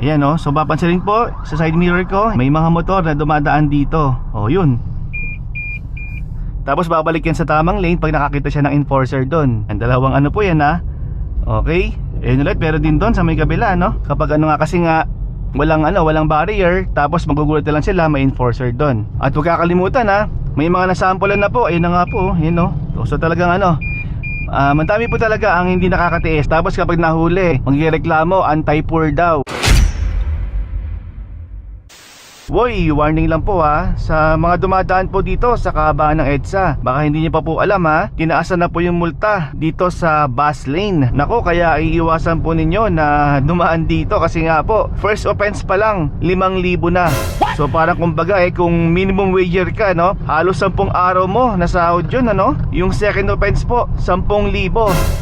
Ayan oh, so papansinin po sa side mirror ko, may mga motor na dumadaan dito. Oh, yun. Tapos babalik yan sa tamang lane pag nakakita siya ng enforcer doon. Ang dalawang ano po yan ha. Okay? Ayun ulit, pero din doon sa may kabila no. Kapag ano nga kasi nga walang ano, walang barrier, tapos magugulat na lang sila, may enforcer doon. At huwag kakalimutan ha, may mga nasampulan na po, ayun na nga po, yun no. So, so talagang ano, Ah, madami po talaga ang hindi nakakatiis. Tapos kapag nahuli, magreklamo, anti-poor daw. Woy, warning lang po ha? Sa mga dumadaan po dito sa kahabaan ng EDSA Baka hindi niyo pa po alam ha? Tinaasan na po yung multa dito sa bus lane. Nako, kaya iiwasan po ninyo na dumaan dito Kasi nga po, first offense pa lang 5,000 na. So parang kumbaga eh kung minimum wager ka no? Halos 10 araw mo nasahod yun ano? Yung second offense po 10,000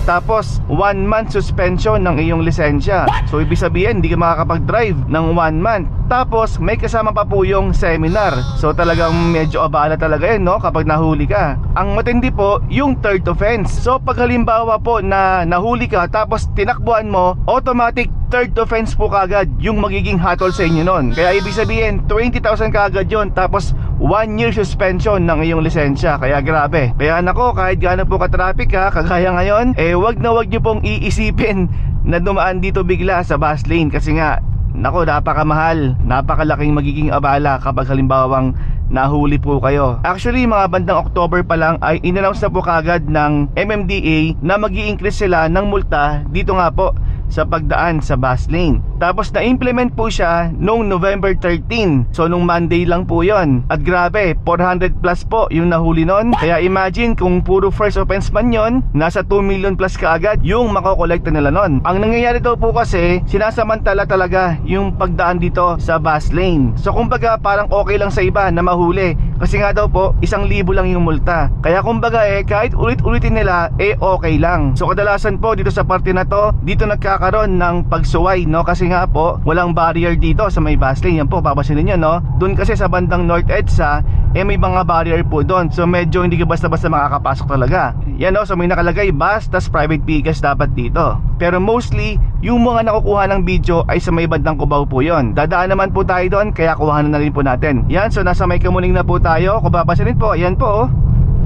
Tapos 1 month suspension ng iyong lisensya. So ibig sabihin hindi ka makakapag-drive ng 1 month. Tapos may kasama pa po yung seminar. So talagang medyo abala talaga yun no? Kapag nahuli ka. Ang matindi po yung third offense. So pag halimbawa po na nahuli ka tapos tinakbuhan mo Automatic third offense po kagad yung magiging hatol sa inyo nun. Kaya ibig sabihin 20,000 kagad yon Tapos 1 year suspension ng iyong lisensya. Kaya grabe. Kaya nako kahit gaano po ka-traffic ha Kagaya ngayon Eh wag na wag nyo pong iisipin na dumaan dito bigla sa bus lane. Kasi nga Nako, napakamahal. Napakalaking magiging abala kapag halimbawang nahuli po kayo. Actually, mga bandang October pa lang ay inannounce na po kagad ng MMDA na mag increase sila ng multa dito nga po sa pagdaan sa bus lane. Tapos na-implement po siya noong November 13. So nung Monday lang po yon. At grabe, 400 plus po yung nahuli nun. Kaya imagine kung puro first offense man yon, nasa 2 million plus kaagad yung makokolekta nila nun. Ang nangyayari daw po kasi, sinasamantala talaga yung pagdaan dito sa bus lane. So kumbaga parang okay lang sa iba na mahuli. Kasi nga daw po, isang libo lang yung multa. Kaya kumbaga eh, kahit ulit-ulitin nila, eh okay lang. So kadalasan po dito sa parte na to, dito nagkakaroon ng pagsuway, no? Kasi nga po, walang barrier dito sa may bus lane. Yan po, papasinin nyo, no? Doon kasi sa bandang North EDSA, eh may mga barrier po doon. So medyo hindi ka basta-basta makakapasok talaga. Yan no, so may nakalagay bus, tas private vehicles dapat dito. Pero mostly, yung mga nakukuha ng video ay sa may bandang Cubao po yon. Dadaan naman po tayo doon, kaya kuhanan na rin po natin. Yan, so nasa may kamuning na po tayo. Kung papansinin po, yan po oh.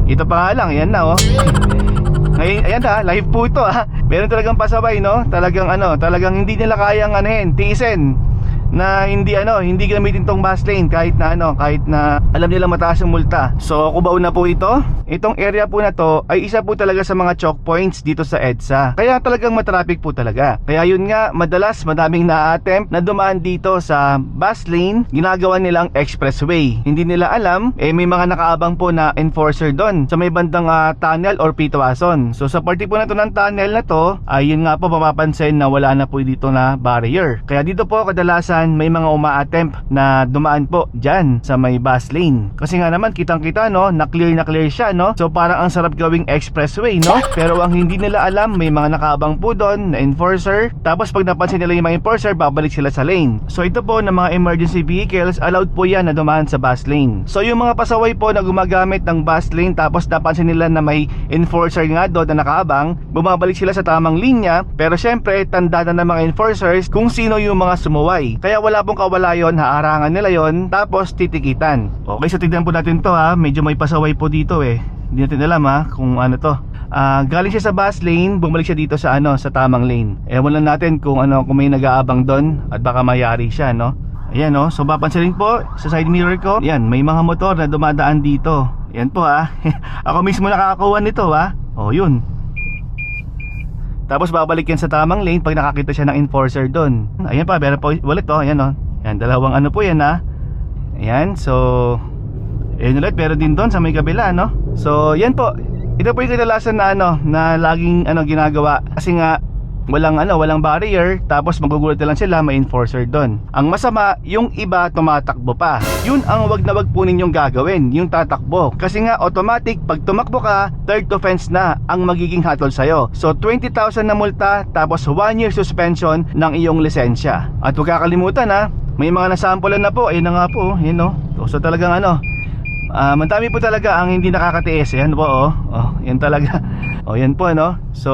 Ito pa nga lang, yan na oh. Ngayon, ayan ha, live po ito ha. Meron talagang pasabay no. Talagang ano, talagang hindi nila kayang anuhin, tiisin na hindi ano, hindi gamitin tong bus lane kahit na ano, kahit na alam nila mataas yung multa. So, kubaw na po ito. Itong area po na to ay isa po talaga sa mga choke points dito sa EDSA. Kaya talagang matraffic po talaga. Kaya yun nga, madalas madaming na-attempt na dumaan dito sa bus lane, ginagawa nilang expressway. Hindi nila alam, eh may mga nakaabang po na enforcer doon sa may bandang ah, tunnel or pitawason. So sa party po na to ng tunnel na to, ay nga po mapapansin na wala na po dito na barrier. Kaya dito po kadalasan may mga uma-attempt na dumaan po dyan sa may bus lane. Kasi nga naman kitang-kita no, na clear na clear siya no. So parang ang sarap gawing expressway no. Pero ang hindi nila alam, may mga nakaabang po doon na enforcer. Tapos pag napansin nila yung mga enforcer, babalik sila sa lane. So ito po ng mga emergency vehicles, allowed po yan na dumaan sa bus lane. So yung mga pasaway po na gumagamit ng bus lane tapos napansin nila na may enforcer nga doon na nakaabang, bumabalik sila sa tamang linya. Pero syempre, tanda na ng mga enforcers kung sino yung mga sumuway. Kaya wala pong kawala yon, haarangan nila yon, tapos titikitan. Okay, so tignan po natin to ha. Medyo may pasaway po dito eh. Hindi natin alam ha kung ano to. Ah, galing siya sa bus lane, bumalik siya dito sa ano, sa tamang lane. Ewan lang natin kung ano kung may nag-aabang doon at baka mayari siya, no? Ayan no, so papansinin po sa side mirror ko, yan, may mga motor na dumadaan dito. Yan po ha. Ako mismo nakakakuha nito ha. Oh, yun. Tapos babalik yan sa tamang lane pag nakakita siya ng enforcer doon. Ayan pa, meron po ulit oh, ayan oh. Yan, dalawang ano po yan ha. Ayan, so Ayan ulit, pero din doon sa may kabila, no? So, yan po. Ito po yung kadalasan na ano, na laging ano ginagawa. Kasi nga, walang ano, walang barrier, tapos magugulat lang sila, may enforcer doon. Ang masama, yung iba tumatakbo pa. Yun ang wag na wag po ninyong gagawin, yung tatakbo. Kasi nga, automatic, pag tumakbo ka, third offense na ang magiging hatol sa'yo. So, 20,000 na multa, tapos 1 year suspension ng iyong lisensya. At huwag kakalimutan ha, may mga nasampulan na po, ayun na nga po, yun no. So, talagang ano, Ah, madami po talaga ang hindi nakakatiis. Yan po oh. Oh, yan talaga. oh, yan po no. So,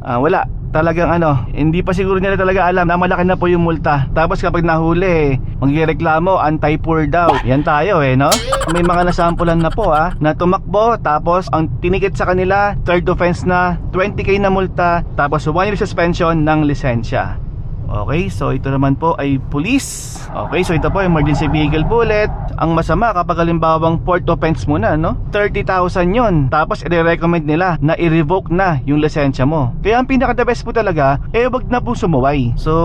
ah, wala. talagang ano, hindi pa siguro nila talaga alam na malaki na po yung multa. Tapos kapag nahuli, magreklamo, anti-poor daw. Yan tayo eh, no? May mga nasampulan na po ah, na tumakbo, tapos ang tinikit sa kanila, third offense na, 20k na multa, tapos 1 year suspension ng lisensya. Okay, so ito naman po ay police. Okay, so ito po emergency vehicle bullet. Ang masama kapag halimbawang fourth offense mo na, no? 30,000 yon. Tapos i-recommend nila na i-revoke na yung lisensya mo. Kaya ang pinaka the best po talaga, eh wag na po sumuway. So,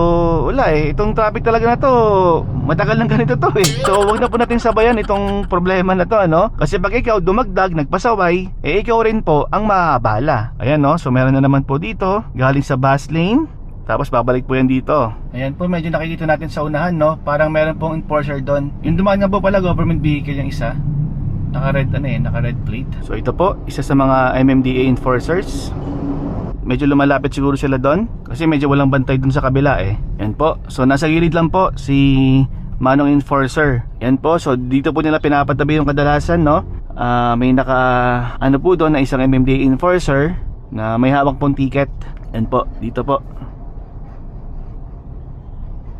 wala eh. Itong traffic talaga na to, matagal lang ganito to eh. So, wag na po natin sabayan itong problema na to, ano? Kasi pag ikaw dumagdag, nagpasaway, eh ikaw rin po ang maabala. Ayan no, so meron na naman po dito, galing sa bus lane. Tapos babalik po yan dito. Ayan po, medyo nakikita natin sa unahan, no? Parang meron pong enforcer doon. Yung dumaan nga po pala, government vehicle yung isa. Naka-red, ano eh, naka-red plate. So ito po, isa sa mga MMDA enforcers. Medyo lumalapit siguro sila doon. Kasi medyo walang bantay doon sa kabila eh. Yan po. So nasa gilid lang po si Manong Enforcer. Yan po. So dito po nila pinapatabi yung kadalasan, no? Ah, may naka, ano po doon na isang MMDA enforcer na may hawak pong ticket. Yan po, dito po.